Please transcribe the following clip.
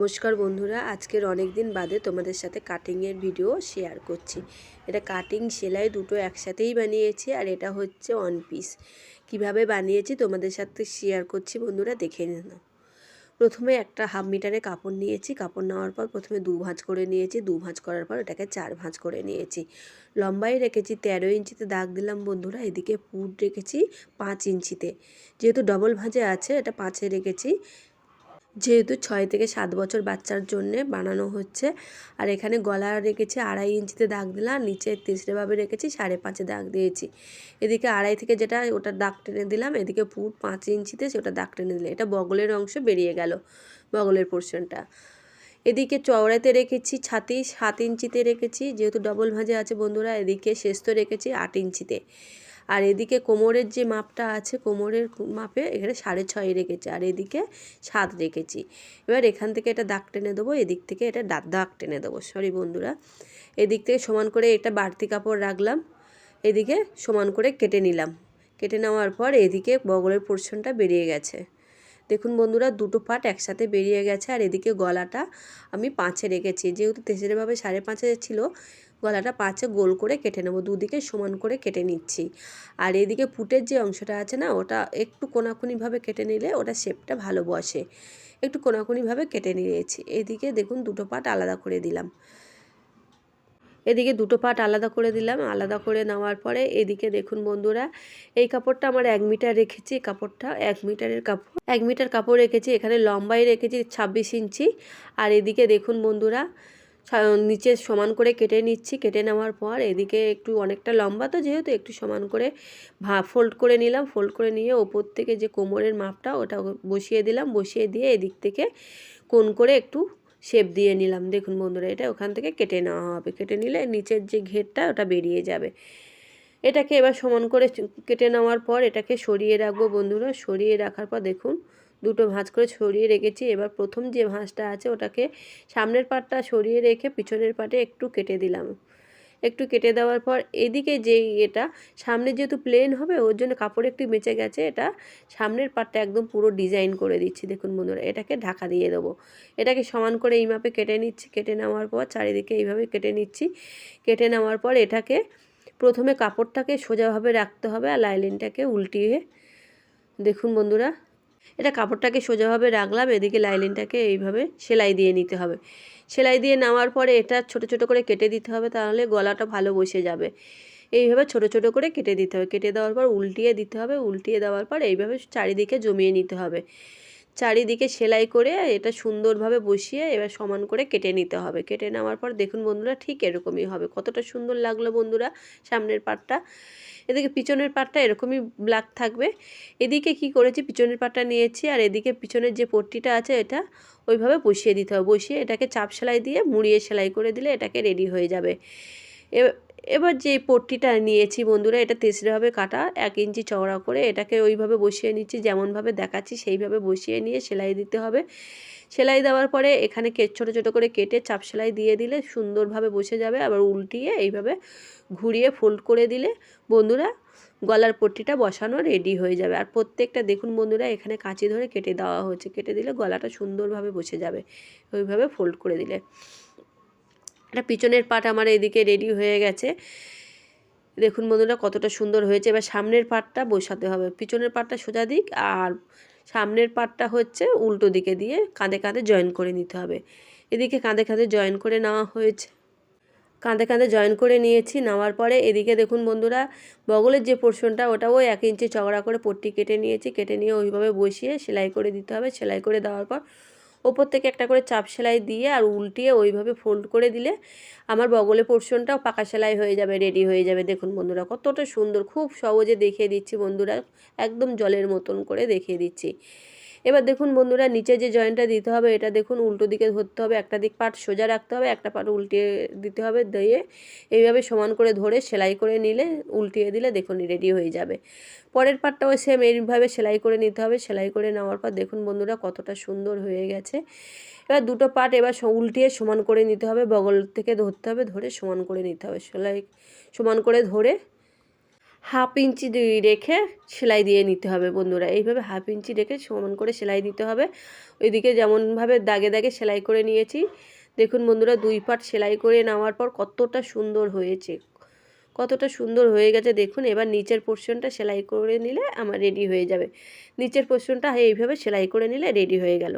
নমস্কার বন্ধুরা, আজকের অনেক দিন বাদে তোমাদের সাথে কাটিংয়ের ভিডিও শেয়ার করছি। এটা কাটিং সেলাই দুটো একসাথেই বানিয়েছি আর এটা হচ্ছে ওয়ান পিস কীভাবে বানিয়েছি তোমাদের সাথে শেয়ার করছি বন্ধুরা, দেখে নিন প্রথমে একটা হাফ মিটারে কাপড় নিয়েছি, কাপড় নেওয়ার পর প্রথমে দু ভাঁজ করে নিয়েছি, দু ভাঁজ করার পর এটাকে চার ভাঁজ করে নিয়েছি। লম্বাই রেখেছি তেরো ইঞ্চিতে, দাগ দিলাম বন্ধুরা, এদিকে পুট রেখেছি পাঁচ ইঞ্চিতে। যেহেতু ডবল ভাঁজে আছে, এটা পাঁচে রেখেছি। যেহেতু ছয় থেকে সাত বছর বাচ্চার জন্যে বানানো হচ্ছে। আর এখানে গলা রেখেছি আড়াই ইঞ্চিতে দাগ দিলাম, নিচে তিসরেভাবে রেখেছি, সাড়ে পাঁচে দাগ দিয়েছি। এদিকে আড়াই থেকে যেটা ওটা দাগ টেনে দিলাম, এদিকে পুট পাঁচ ইঞ্চিতে সেটা দাগ টেনে দিলাম। এটা বগলের অংশ বেরিয়ে গেল, বগলের পোর্শনটা এদিকে চওড়াতে রেখেছি ছাতি, সাত ইঞ্চিতে রেখেছি, যেহেতু ডবল ভাঁজে আছে বন্ধুরা, এদিকে শেস্ত রেখেছি আট ইঞ্চিতে। আর এদিকে কোমরের যে মাপটা আছে, কোমরের মাপে এখানে সাড়ে ছয় রেখেছি, আর এদিকে সাত রেখেছি। এবার এখান থেকে এটা দাগ টেনে দেবো, এদিক থেকে এটা দাগ দাগ টেনে দেবো। সরি বন্ধুরা। এদিক থেকে সমান করে এটা বাড়তি কাপড় রাখলাম, এদিকে সমান করে কেটে নিলাম। কেটে নেওয়ার পর এদিকে বগলের পোর্শনটা বেরিয়ে গেছে। দেখুন বন্ধুরা, দুটো পাট একসাথে বেরিয়ে গেছে আর এদিকে গলাটা আমি পাঁচে রেখেছি। যেহেতু তেসেরভাবে সাড়ে পাঁচে ছিল, গলাটা পাঁচে গোল করে কেটে নেব, দুদিকে সমান করে কেটে নিচ্ছি। আর এদিকে পুটের যে অংশটা আছে না, ওটা একটু কোনাকুনিভাবে কেটে নিলে ওটা শেপটা ভালো বসে। একটু কোনাকুনিভাবে কেটে নিয়েছি। এদিকে দেখুন দুটো পার্ট আলাদা করে দিলাম। এদিকে দুটো পাট আলাদা করে দিলাম, আলাদা করে নেওয়ার পরে এদিকে দেখুন বন্ধুরা, এই কাপড়টা আমার এক মিটার রেখেছি কাপড়টা এক মিটারের কাপড়, এক মিটার কাপড় রেখেছি, এখানে লম্বাই রেখেছি ছাব্বিশ ইঞ্চি, আর এদিকে দেখুন বন্ধুরা নিচে সমান করে কেটে নিচ্ছি, কেটে নেওয়ার পর এদিকে একটু অনেকটা লম্বা তো যেহেতু একটু সমান করে ভা ফোল্ড করে নিলাম ফোল্ড করে নিয়ে ওপর থেকে যে কোমরের মাপটা ওটা বসিয়ে দিলাম, বসিয়ে দিয়ে এদিক থেকে কোন করে একটু শেপ দিয়ে নিলাম। দেখুন বন্ধুরা, এটা ওখান থেকে কেটে নেওয়া হবে। কেটে নিলে নিচের যে ঘেরটা, ওটা বেরিয়ে যাবে। এটাকে এবার সমান করে কেটে নেওয়ার পর এটাকে সরিয়ে রাখব বন্ধুরা। সরিয়ে রাখার পর দেখুন, দুটো ভাঁজ করে সরিয়ে রেখেছি। এবার প্রথম যে ভাঁজটা আছে, ওটাকে সামনের পাটটা সরিয়ে রেখে পিছনের পাটে একটু কেটে দিলাম। একটু কেটে দেওয়ার পর এদিকে যে এটা সামনে যেহেতু প্লেন হবে, ওর জন্য কাপড় একটু বেঁচে গেছে, এটা সামনের পাটটা একদম পুরো ডিজাইন করে দিচ্ছি। দেখুন বন্ধুরা, এটাকে ঢাকা দিয়ে দেবো। এটাকে সমান করে এই মাপে কেটে নিচ্ছি। কেটে নেওয়ার পর চারিদিকে এইভাবে কেটে নিচ্ছি। কেটে নেওয়ার পর এটাকে প্রথমে কাপড়টাকে সোজাভাবে রাখতে হবে আর লাইলিনটাকে উল্টিয়ে। দেখুন বন্ধুরা এটা কাপড়টাকে সোজাভাবে রাখলাম, এদিকে লাইলিনটাকে এইভাবে সেলাই দিয়ে নিতে হবে। সেলাই দিয়ে নেওয়ার পরে এটা ছোট ছোট করে কেটে দিতে হবে, তাহলে গলাটা ভালো বসে যাবে। এইভাবে ছোট ছোট করে কেটে দিতে হবে। কেটে দেওয়ার পর উল্টিয়ে দিতে হবে, উল্টিয়ে দেওয়ার পর এইভাবে চারিদিকে জমিয়ে নিতে হবে। চারিদিকে সেলাই করে এটা সুন্দরভাবে বসিয়ে এবার সমান করে কেটে নিতে হবে। কেটে নেওয়ার পর দেখুন বন্ধুরা ঠিক এরকমই হবে। কতটা সুন্দর লাগল বন্ধুরা সামনের পাটটা। এদিকে পিছনের পাটটা এরকমই ব্ল্যাক থাকবে। এদিকে কি করেছি? পিছনের পাটটা নিয়েছি আর এদিকে পিছনের যে পট্টিটা আছে এটা ওইভাবে বসিয়ে দিতে হবে। বসিয়ে এটাকে চাপ সেলাই দিয়ে মুড়িয়ে সেলাই করে দিলে এটাকে রেডি হয়ে যাবে। এবার যে পট্টিটা নিয়েছি বন্ধুরা, এটা তেসরেভাবে কাটা, এক ইঞ্চি চওড়া করে এটাকে ওইভাবে বসিয়ে নিচ্ছি, যেমনভাবে দেখাচ্ছি সেইভাবে বসিয়ে নিয়ে সেলাই দিতে হবে। সেলাই দেওয়ার পরে এখানে ছোটো ছোটো করে কেটে চাপ সেলাই দিয়ে দিলে সুন্দরভাবে বসে যাবে, আবার উল্টিয়ে এইভাবে ঘুরিয়ে ফোল্ড করে দিলে বন্ধুরা গলার পট্টিটা বসানো রেডি হয়ে যাবে। আর প্রত্যেকটা দেখুন বন্ধুরা, এখানে কাঁচি ধরে কেটে দেওয়া হচ্ছে কেটে দিলে গলাটা সুন্দরভাবে বসে যাবে, ওইভাবে ফোল্ড করে দিলে। এটা পিছনের পাট আমার এদিকে রেডি হয়ে গেছে। দেখুন বন্ধুরা, কতটা সুন্দর হয়েছে। এবার সামনের পাটটা বসাতে হবে। পিছনের পাটটা সোজা দিক আর সামনের পাটটা হচ্ছে উল্টো দিকে দিয়ে কাঁধে কাঁধে জয়েন করে নিতে হবে। এদিকে কাঁধে কাঁধে জয়েন করে নেওয়া হয়েছে। কাঁধে কাঁধে জয়েন করে নিয়েছি। নেওয়ার পরে এদিকে দেখুন বন্ধুরা, বগলের যে পোর্শনটা ওটাও এক ইঞ্চি চওড়া করে পট্টি কেটে নিয়েছি। কেটে নিয়ে ওইভাবে বসিয়ে সেলাই করে দিতে হবে। সেলাই করে দেওয়ার পর ওপর থেকে একটা করে চাপ সেলাই দিয়ে আর উল্টিয়ে ওইভাবে ফোল্ড করে দিলে আমার বগলে পোর্শনটাও পাকা সেলাই হয়ে যাবে রেডি হয়ে যাবে। দেখুন বন্ধুরা, কতটা সুন্দর, খুব সহজে দেখিয়ে দিচ্ছি বন্ধুরা, একদম জলের মতন করে দেখিয়ে দিচ্ছি। এবার দেখুন বন্ধুরা, নিচে যে জয়েন্টটা দিতে হবে, এটা দেখুন উল্টো দিকে ধরতে হবে, একটা দিক পাট সোজা রাখতে হবে, একটা পাট উল্টিয়ে দিতে হবে, দিয়ে এইভাবে সমান করে ধরে সেলাই করে নিলে, উল্টিয়ে দিলে দেখুন রেডি হয়ে যাবে। পরের পাটটাও সেম এইভাবে সেলাই করে নিতে হবে, সেলাই করে নেওয়ার পর দেখুন বন্ধুরা কতটা সুন্দর হয়ে গেছে। এবার দুটো পাট এবার উল্টিয়ে সমান করে নিতে হবে, বগল থেকে ধরতে হবে, ধরে সমান করে নিতে হবে, সেলাই সমান করে ধরে হাফ ইঞ্চি রেখে সেলাই দিয়ে নিতে হবে বন্ধুরা। এইভাবে হাফ ইঞ্চি রেখে সমান করে সেলাই দিতে হবে। ওইদিকে যেমনভাবে দাগে দাগে সেলাই করে নিয়েছি। দেখুন বন্ধুরা, দুই পাট সেলাই করে নেওয়ার পর কতটা সুন্দর হয়েছে। কতটা সুন্দর হয়ে গেছে। দেখুন, এবার নিচের পোর্শনটা সেলাই করে নিলে আমার রেডি হয়ে যাবে। নিচের পোর্শনটা এইভাবে সেলাই করে নিলে রেডি হয়ে গেল।